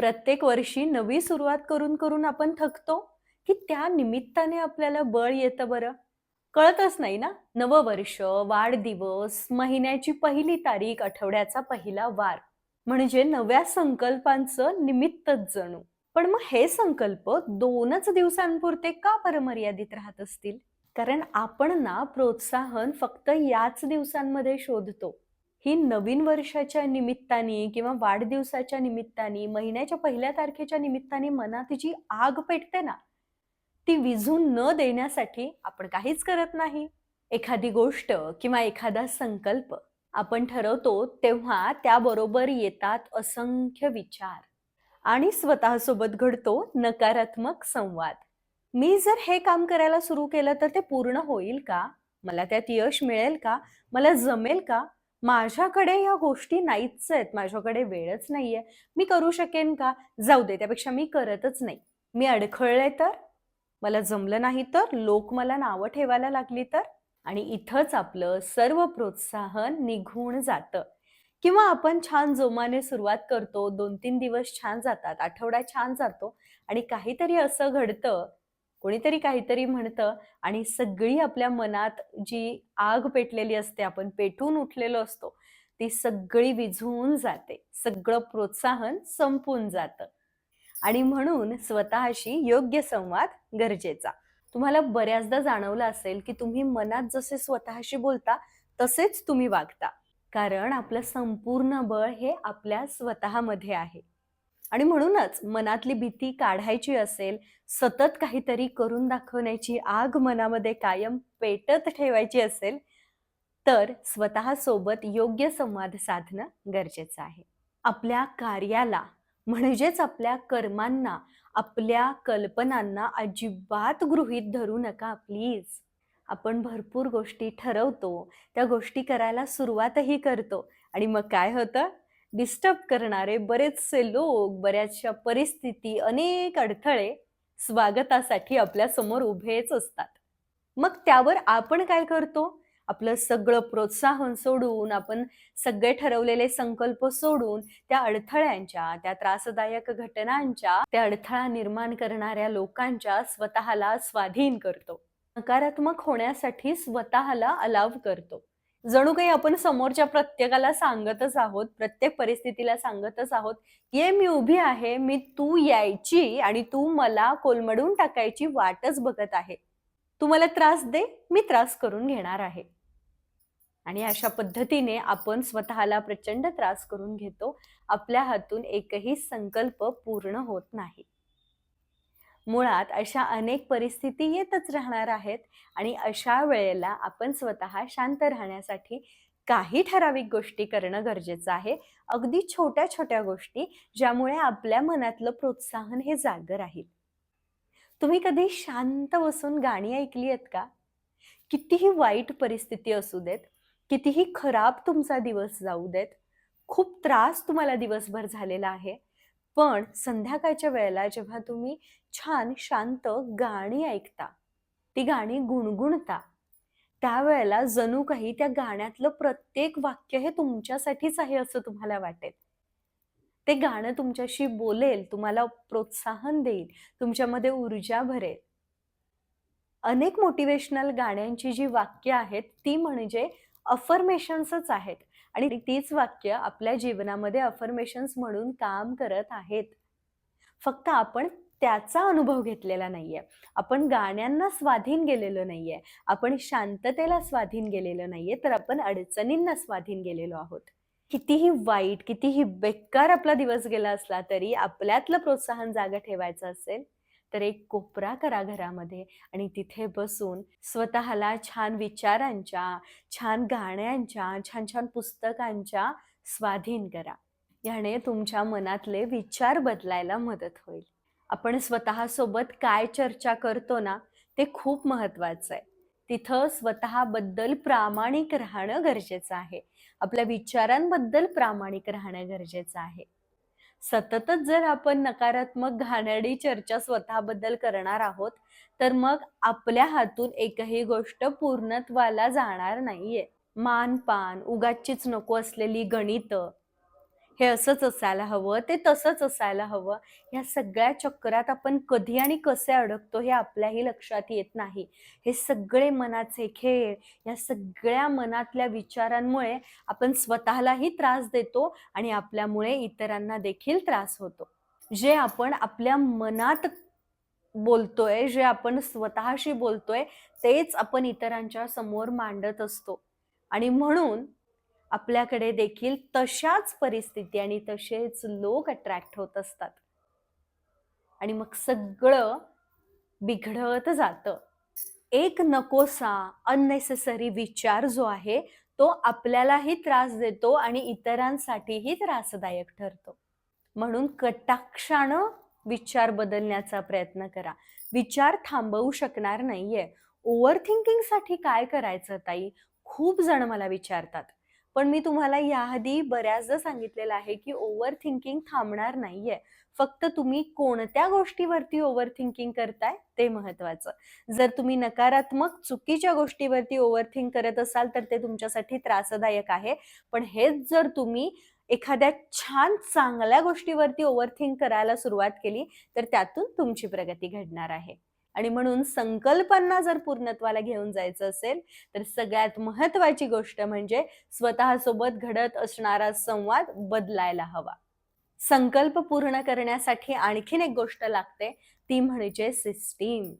प्रत्येक वर्षी नवी सुरुवात करून करून आपण थकतो की त्या निमित्ताने आपल्याला बळ येतं बरं? कळतच नाही ना? नववर्ष वाढदिवस महिन्याची पहिली तारीख आठवड्याचा पहिला वार. म्हणजे नव्या संकल्पांचं निमित्तच जणू. पण मग हे संकल्प दोनच दिवसांपुरते का परमर्यादित राहत असतील? कारण आपण ना प्रोत्साहन फक्त याच दिवसांमध्ये शोधतो. ही नवीन वर्षाच्या निमित्ताने किंवा वाढदिवसाच्या निमित्ताने महिन्याच्या पहिल्या तारखेच्या निमित्ताने मनात जी आग पेटते ना ती विझून न देण्यासाठी आपण काहीच करत नाही. एखादी गोष्ट किंवा एखादा संकल्प आपण ठरवतो तेव्हा त्याबरोबर येतात असंख्य विचार. आणि स्वतःसोबत घडतो नकारात्मक संवाद. मी जर हे काम करायला सुरू केलं तर ते पूर्ण होईल का? मला त्यात यश मिळेल का? मला जमेल का? माझ्याकडे ह्या गोष्टी नाहीच आहेत. माझ्याकडे वेळच नाहीये. मी करू शकेन का? जाऊ दे त्यापेक्षा मी करतच नाही. मी अडखळले तर? मला जमलं नाही तर? लोक मला नावं ठेवायला लागली तर? आणि इथंच आपलं सर्व प्रोत्साहन निघून जातं. किंवा आपण छान जोमाने सुरुवात करतो. दोन तीन दिवस छान जातात. आठवडा छान जातो. आणि काहीतरी असं घडतं कोणीतरी काहीतरी म्हणतं आणि सगळी आपल्या मनात जी आग पेटलेली असते आपण पेटून उठलेलो असतो ती सगळी विझवून जाते. सगळं प्रोत्साहन संपून जातं. आणि म्हणून स्वतःशी योग्य संवाद गरजेचा. तुम्हाला बऱ्याचदा जाणवलं असेल की तुम्ही मनात जसे स्वतःशी बोलता तसेच तुम्ही वागता. कारण आपलं संपूर्ण बळ हे आपल्या स्वतःमध्ये आहे. आणि म्हणूनच मनातली भीती काढायची असेल सतत काहीतरी करून दाखवण्याची आग मनामध्ये कायम पेटत ठेवायची असेल तर स्वतःसोबत योग्य संवाद साधणं गरजेचं आहे. आपल्या कार्याला म्हणजेच आपल्या कर्मांना आपल्या कल्पनांना अजिबात गृहीत धरू नका प्लीज. आपण भरपूर गोष्टी ठरवतो त्या गोष्टी करायला सुरुवातही करतो आणि मग काय होतं? डिस्टर्ब करणारे बरेचसे लोक बऱ्याचशा परिस्थिती अनेक अडथळे स्वागतासाठी आपल्यासमोर उभेच असतात. मग त्यावर आपण काय करतो? आपलं सगळं प्रोत्साहन सोडून आपण सगळे ठरवलेले संकल्प सोडून त्या अडथळ्यांच्या त्या त्रासदायक घटनांच्या त्या अडथळा निर्माण करणाऱ्या लोकांच्या स्वतःला स्वाधीन करतो. नकारात्मक होण्यासाठी स्वतःला अलाव करतो. जणू काही आपण समोरच्या प्रत्येकाला सांगतच आहोत प्रत्येक परिस्थितीला सांगतच आहोत ये मी उभी आहे मी तू यायची आणि तू मला कोलमडून टाकायची वाटच बघत आहे. तू मला त्रास दे मी त्रास करून घेणार आहे. आणि अशा पद्धतीने आपण स्वतःला प्रचंड त्रास करून घेतो. आपल्या हातून एकही संकल्प पूर्ण होत नाही. मुळात अशा अनेक परिस्थिती येतच राहणार आहेत आणि अशा वेळेला आपण स्वतः शांत राहण्यासाठी काही ठराविक गोष्टी करणं गरजेचं आहे. अगदी छोट्या छोट्या गोष्टी ज्यामुळे आपल्या मनातलं प्रोत्साहन हे जागं राहील. तुम्ही कधी शांत बसून गाणी ऐकली आहेत का? कितीही वाईट परिस्थिती असू देत कितीही खराब तुमचा दिवस जाऊ देत खूप त्रास तुम्हाला दिवसभर झालेला आहे. पण संध्याकाळच्या वेळेला जेव्हा तुम्ही छान शांत गाणी ऐकता ती गाणी गुणगुणता त्यावेळेला जणू काही त्या गाण्यातलं प्रत्येक वाक्य हे तुमच्यासाठीच आहे असं तुम्हाला वाटेल. ते गाणं तुमच्याशी बोलेल तुम्हाला प्रोत्साहन देईल तुमच्यामध्ये ऊर्जा भरेल. अनेक मोटिवेशनल गाण्यांची जी वाक्य आहेत ती म्हणजे अफर्मेशन्सच आहेत. आणि तीच वाक्य आपल्या जीवनामध्ये अफर्मेशन्स म्हणून काम करत आहेत. फक्त आपण त्याचा अनुभव घेतलेला नाहीये. आपण गाण्यांना स्वाधीन गेलेलो नाहीये. आपण शांततेला स्वाधीन गेलेलो नाहीये तर आपण अडचणींना स्वाधीन गेलेलो आहोत. कितीही वाईट कितीही बेकार आपला दिवस गेला असला तरी आपल्यातलं प्रोत्साहन जागा ठेवायचं असेल तर एक कोपरा करा घरामध्ये आणि तिथे बसून स्वतःला छान विचारांच्या छान गाण्यांच्या छान छान पुस्तकांच्या स्वाधीन करा. याने तुमच्या मनातले विचार बदलायला मदत होईल. आपण स्वतःसोबत काय चर्चा करतो ना ते खूप महत्वाचं आहे. तिथं स्वतःबद्दल प्रामाणिक राहणं गरजेचं आहे. आपल्या विचारांबद्दल प्रामाणिक राहणं गरजेचं आहे. सततच जर आपण नकारात्मक घाणेरडी चर्चा स्वतःबद्दल करणार आहोत तर मग आपल्या हातून एकही गोष्ट पूर्णत्वाला जाणार नाहीये. मान पान उगाचीच नको असलेली गणित हे असंच असायला हवं ते तसंच असायला हवं. या सगळ्या चक्रात आपण कधी आणि कसे अडकतो हे आपल्याही लक्षात येत नाही. हे सगळे मनाचे खेळ या सगळ्या मनातल्या विचारांमुळे आपण स्वतःलाही त्रास देतो आणि आपल्यामुळे इतरांना देखील त्रास होतो. जे आपण आपल्या मनात बोलतोय जे आपण स्वतःशी बोलतोय तेच आपण इतरांच्या समोर मांडत असतो. आणि म्हणून आपल्याकडे देखील तशाच परिस्थिती आणि तसेच लोक अट्रॅक्ट होत असतात. आणि मग सगळं बिघडत जातं. एक नकोसा अननेसेसरी विचार जो आहे तो आपल्यालाही त्रास देतो आणि इतरांसाठीही त्रासदायक ठरतो. म्हणून कटाक्षानं विचार बदलण्याचा प्रयत्न करा. विचार थांबवू शकणार नाहीये. ओव्हर थिंकिंगसाठी काय करायचं ताई? खूप जण मला विचारतात. पण मी तुम्हाला याआधी बऱ्याचदा सांगितलेलं आहे की ओव्हर थिंकिंग थांबणार नाहीये. फक्त तुम्ही कोणत्या गोष्टीवरती ओव्हर थिंकिंग करताय ते महत्वाचं जर तुम्ही नकारात्मक चुकीच्या गोष्टीवरती ओव्हर थिंक करत असाल तर ते तुमच्यासाठी त्रासदायक आहे. पण हेच जर तुम्ही एखाद्या छान चांगल्या गोष्टीवरती ओव्हर थिंक करायला सुरुवात केली तर त्यातून तुमची प्रगती घडणार आहे. आणि म्हणून संकल्पांना जर पूर्णत्वाला घेऊन जायचं असेल तर सगळ्यात महत्वाची गोष्ट म्हणजे स्वतःसोबत घडत असणारा संवाद बदलायला हवा. संकल्प पूर्ण करण्यासाठी आणखीन एक गोष्ट लागते ती म्हणजे सिस्टीम.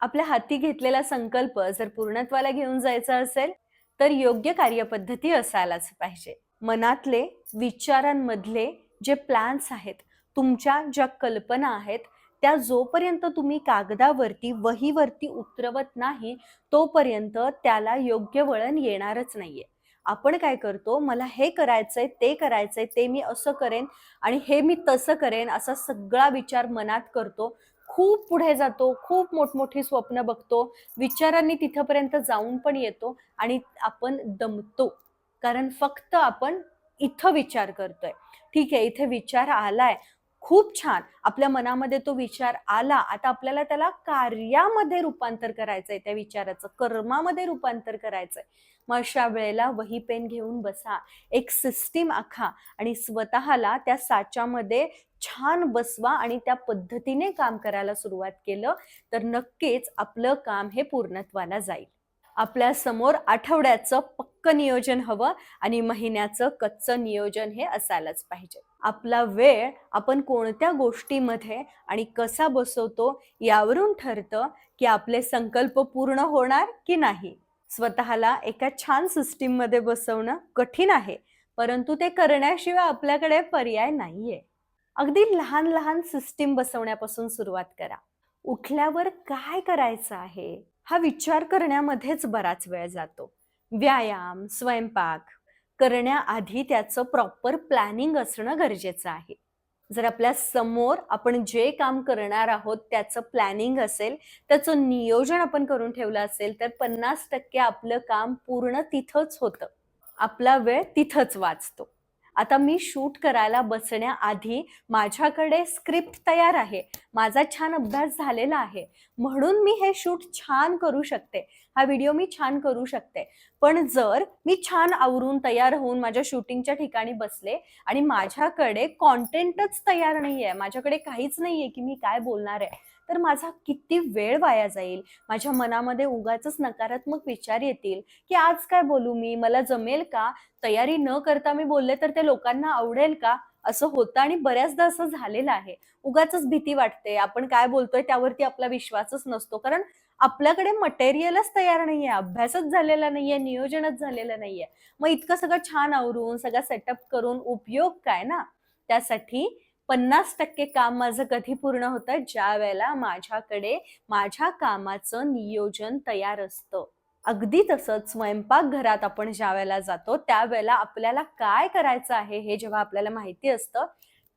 आपल्या हाती घेतलेला संकल्प जर पूर्णत्वाला घेऊन जायचा असेल तर योग्य कार्यपद्धती असायलाच पाहिजे. मनातले विचारांमधले जे प्लॅन्स आहेत तुमच्या ज्या कल्पना आहेत त्या जोपर्यंत तुम्ही कागदावरती वहीवरती उतरवत नाही तोपर्यंत त्याला योग्य वळण येणारच नाहीये. आपण काय करतो मला हे करायचंय ते करायचंय ते मी असं करेन आणि हे मी तसं करेन असा सगळा विचार मनात करतो. खूप पुढे जातो खूप मोठमोठी स्वप्न बघतो विचारांनी तिथपर्यंत जाऊन पण येतो आणि आपण दमतो. कारण फक्त आपण इथं विचार करतोय. ठीक आहे इथे विचार आलाय खूप छान. आपल्या मनामध्ये तो विचार आला आता आपल्याला त्याला कार्यामध्ये रूपांतर करायचंय त्या विचाराचं कर्मामध्ये रूपांतर करायचंय. मग अशा वेळेला वही पेन घेऊन बसा एक सिस्टीम आखा आणि स्वतःला त्या साच्यामध्ये छान बसवा आणि त्या पद्धतीने काम करायला सुरुवात केलं तर नक्कीच आपलं काम हे पूर्णत्वाला जाईल. आपल्यासमोर आठवड्याचं पक्क नियोजन हवं आणि महिन्याचं कच्चं नियोजन हे असायलाच पाहिजे. आपला वेळ आपण कोणत्या गोष्टीमध्ये आणि कसा बसवतो यावरून ठरतं की आपले संकल्प पूर्ण होणार की नाही. स्वतःला एका छान सिस्टीममध्ये बसवणं कठीण आहे परंतु ते करण्याशिवाय आपल्याकडे पर्याय नाहीये. अगदी लहान लहान सिस्टीम बसवण्यापासून सुरुवात करा. उठल्यावर काय करायचं आहे? हा विचार करण्यामध्येच बराच वेळ जातो. व्यायाम स्वयंपाक करण्याआधी त्याचं प्रॉपर प्लॅनिंग असणं गरजेचं आहे. जर आपल्यासमोर आपण जे काम करणार आहोत त्याचं प्लॅनिंग असेल त्याचं नियोजन आपण करून ठेवलं असेल तर पन्नास टक्के आपलं काम पूर्ण तिथंच होतं. आपला वेळ तिथंच वाचतो. आता मी शूट करायला बसण्याआधी माझ्याकडे स्क्रिप्ट तयार आहे. माझा छान अभ्यास झालेला आहे. म्हणून मी हे शूट छान करू शकते. हा व्हिडिओ मी छान करू शकते. पण जर मी छान आवरून तयार होऊन माझ्या शूटिंगच्या ठिकाणी बसले आणि माझ्याकडे कॉन्टेंटच तयार नाहीये माझ्याकडे काहीच नाहीये की मी काय बोलणार आहे. तर माझा किती वेळ वाया जाईल? माझ्या मनामध्ये उगाच नकारात्मक विचार येतील की आज काय बोलू मी? मला जमेल का? तयारी न करता मी बोलले तर ते लोकांना आवडेल का? असं होतं आणि बऱ्याचदा असं झालेलं आहे. उगाच भीती वाटते. आपण काय बोलतोय त्यावरती आपला विश्वासच नसतो. कारण आपल्याकडे मटेरियलच तयार नाहीये. अभ्यासच झालेला नाहीये. नियोजनच झालेलं नाहीये. मग इतकं सगळं छान आवरून सगळं सेटअप करून उपयोग काय ना? त्यासाठी पन्नास टक्के काम माझं कधी पूर्ण होतं? ज्या वेळेला माझ्याकडे माझ्या कामाचं नियोजन तयार असतं. अगदी तसंच स्वयंपाकघरात आपण ज्या वेळेला जातो त्यावेळेला आपल्याला काय करायचं आहे हे जेव्हा आपल्याला माहिती असतं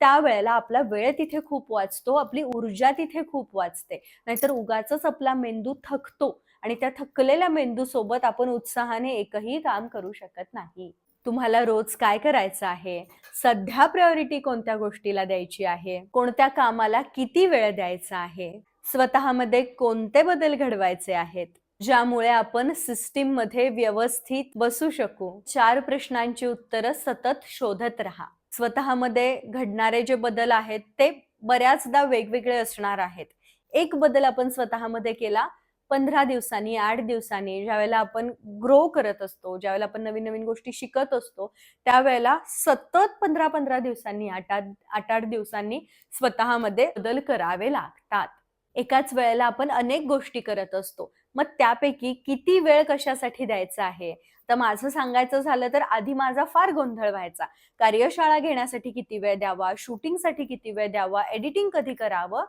त्यावेळेला आपला वेळ तिथे खूप वाचतो आपली ऊर्जा तिथे खूप वाचते. नाहीतर उगाच आपला मेंदू थकतो आणि त्या थकलेल्या मेंदूसोबत आपण उत्साहाने एकही काम करू शकत नाही. तुम्हाला रोज काय करायचं आहे? सध्या प्रायोरिटी कोणत्या गोष्टीला द्यायची आहे? कोणत्या कामाला किती वेळ द्यायचा आहे? स्वतःमध्ये कोणते बदल घडवायचे आहेत? ज्यामुळे आपण सिस्टीममध्ये व्यवस्थित बसू शकू. चार प्रश्नांची उत्तरं सतत शोधत राहा. स्वतःमध्ये घडणारे जे बदल आहेत ते बऱ्याचदा वेगवेगळे असणार आहेत. एक बदल आपण स्वतःमध्ये केला पंधरा दिवसांनी आठ दिवसांनी ज्यावेळेला आपण ग्रो करत असतो ज्यावेळेला आपण नवीन नवीन गोष्टी शिकत असतो त्यावेळेला सतत पंधरा पंधरा दिवसांनी आठ आठ आठ आठ दिवसांनी स्वतःमध्ये बदल करावे लागतात. एकाच वेळेला आपण अनेक गोष्टी करत असतो. मग त्यापैकी किती वेळ कशासाठी द्यायचा आहे? तर माझं सांगायचं झालं तर आधी माझा फार गोंधळ व्हायचा. कार्यशाळा घेण्यासाठी किती वेळ द्यावा? शूटिंगसाठी किती वेळ द्यावा? एडिटिंग कधी करावं?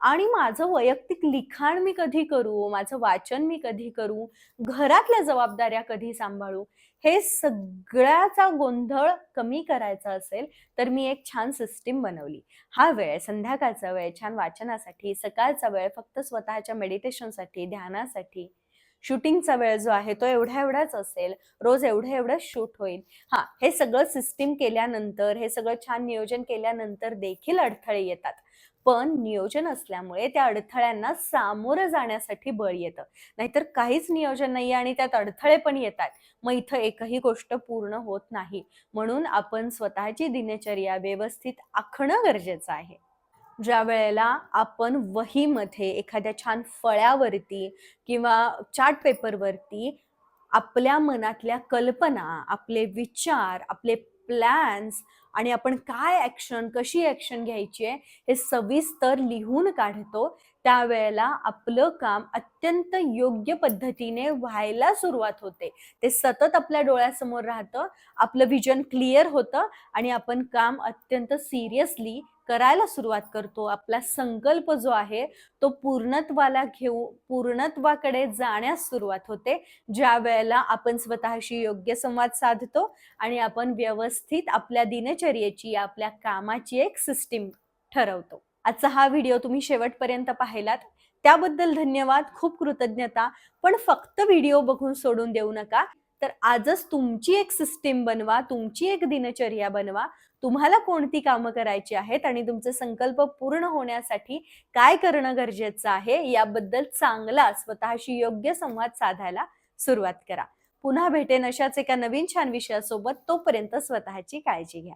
आणि माझं वैयक्तिक लिखाण मी कधी करू? माझं वाचन मी कधी करू? घरातल्या जबाबदाऱ्या कधी सांभाळू? हे सगळ्याचा गोंधळ कमी करायचा असेल तर मी एक छान सिस्टीम बनवली. हा वेळ संध्याकाळचा वेळ छान वाचनासाठी सकाळचा वेळ फक्त स्वतःच्या मेडिटेशनसाठी ध्यानासाठी. शूटिंगचा वेळ जो आहे तो एवढा एवढाच असेल रोज एवढं एवढं शूट होईल. हा हे सगळं सिस्टीम केल्यानंतर हे सगळं छान नियोजन केल्यानंतर देखील अडथळे येतात. पण नियोजन असल्यामुळे त्या अडथळ्यांना सामोरं जाण्यासाठी बळ येतं. नाहीतर काहीच नियोजन नाही आणि त्यात अडथळे पण येतात. मग इथं एकही गोष्ट पूर्ण होत नाही. म्हणून आपण स्वतःची दिनचर्या व्यवस्थित आखणं गरजेचं आहे. ज्या वेळेला आपण वहीमध्ये एखाद्या छान फळ्यावरती किंवा चार्ट पेपरवरती आपल्या मनातल्या कल्पना आपले विचार आपले प्लॅन्स आणि आपण काय ऍक्शन कशी ऍक्शन घ्यायची आहे हे सविस्तर लिहून काढतो. त्यावेळेला आपलं काम अत्यंत योग्य पद्धतीने व्हायला सुरुवात होते. ते सतत आपल्या डोळ्यासमोर राहतं आपलं विजन क्लिअर होतं आणि आपण काम अत्यंत सिरियसली करायला सुरुवात करतो. आपला संकल्प जो आहे तो पूर्णत्वाला घेऊ पूर्णत्वाकडे जाण्यास सुरुवात होते. ज्या वेळेला आपण स्वतःशी योग्य संवाद साधतो आणि आपण व्यवस्थित आपल्या दिनचर्येची आपल्या कामाची एक सिस्टीम ठरवतो. आजचा हा व्हिडिओ तुम्ही शेवटपर्यंत पाहिलात. त्याबद्दल धन्यवाद खूप कृतज्ञता. पण फक्त व्हिडिओ बघून सोडून देऊ नका. तर आजच तुमची एक सिस्टीम बनवा तुमची एक दिनचर्या बनवा. तुम्हाला कोणती कामं करायची आहेत आणि तुमचे संकल्प पूर्ण होण्यासाठी काय करणं गरजेचं आहे याबद्दल चांगला स्वतःशी योग्य संवाद साधायला सुरुवात करा. पुन्हा भेटेन अशाच एका नवीन छान विषयासोबत. तोपर्यंत स्वतःची काळजी घ्या.